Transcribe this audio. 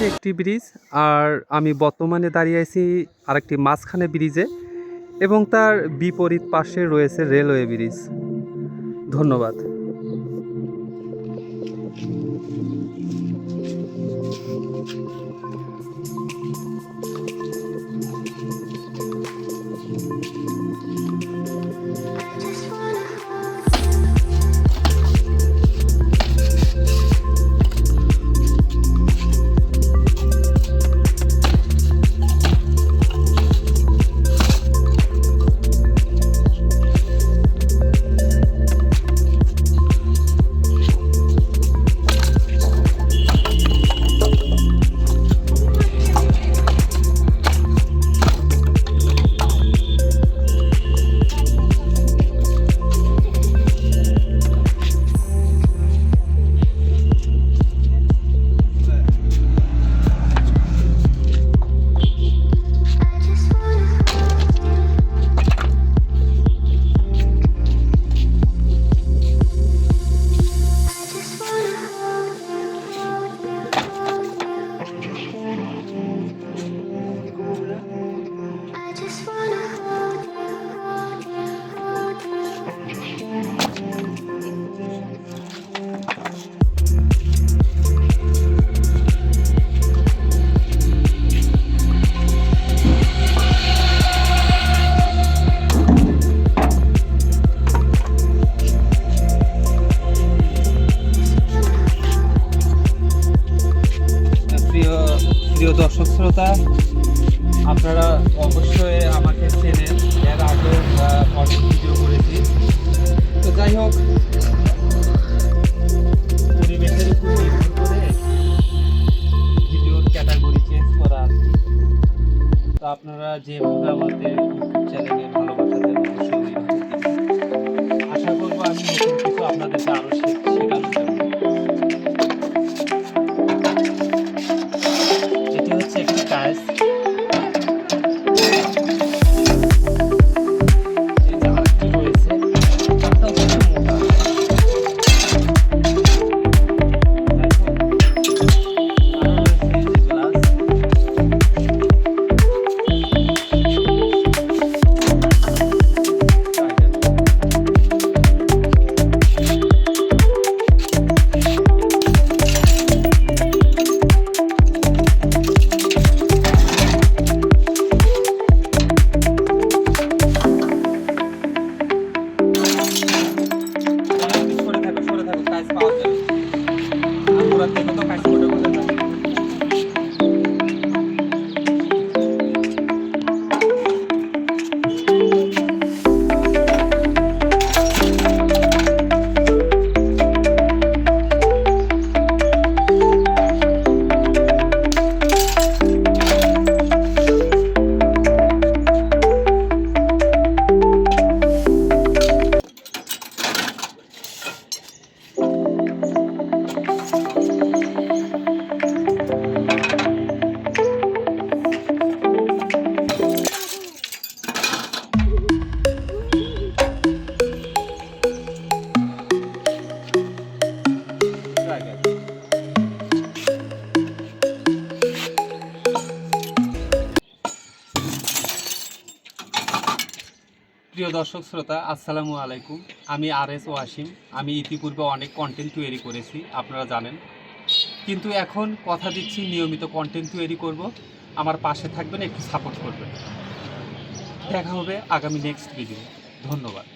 হচ্ছে একটি ব্রিজ, আর আমি বর্তমানে দাঁড়িয়ে আছি আরেকটি মাঝখানে ব্রিজে এবং তার বিপরীত পাশে রয়েছে রেলওয়ে ব্রিজ। ধন্যবাদ। I প্রিয় দর্শক শ্রোতা, আপনারা অবশ্যই আমাকে চেনেন। এর আগে অনেক ভিডিও করেছি। তো যাই হোক, পরিবেশের করে ভিডিওর ক্যাটাগরি চেঞ্জ করার তো আপনারা যেভাবে আমাদের চ্যানেলে ভালোবাসা দেন, অবশ্যই আশা করব আমি আমরা প্রিয় দর্শক শ্রোতা, আসসালামু আলাইকুম। আমি আর এস ওয়াসিম। আমি ইতিপূর্বে অনেক কন্টেন্ট তৈরি করেছি, আপনারা জানেন। কিন্তু এখন কথা দিচ্ছি নিয়মিত কন্টেন্ট তৈরি করব। আমার পাশে থাকবেন, একটু সাপোর্ট করবেন। দেখা হবে আগামী নেক্সট ভিডিও ধন্যবাদ।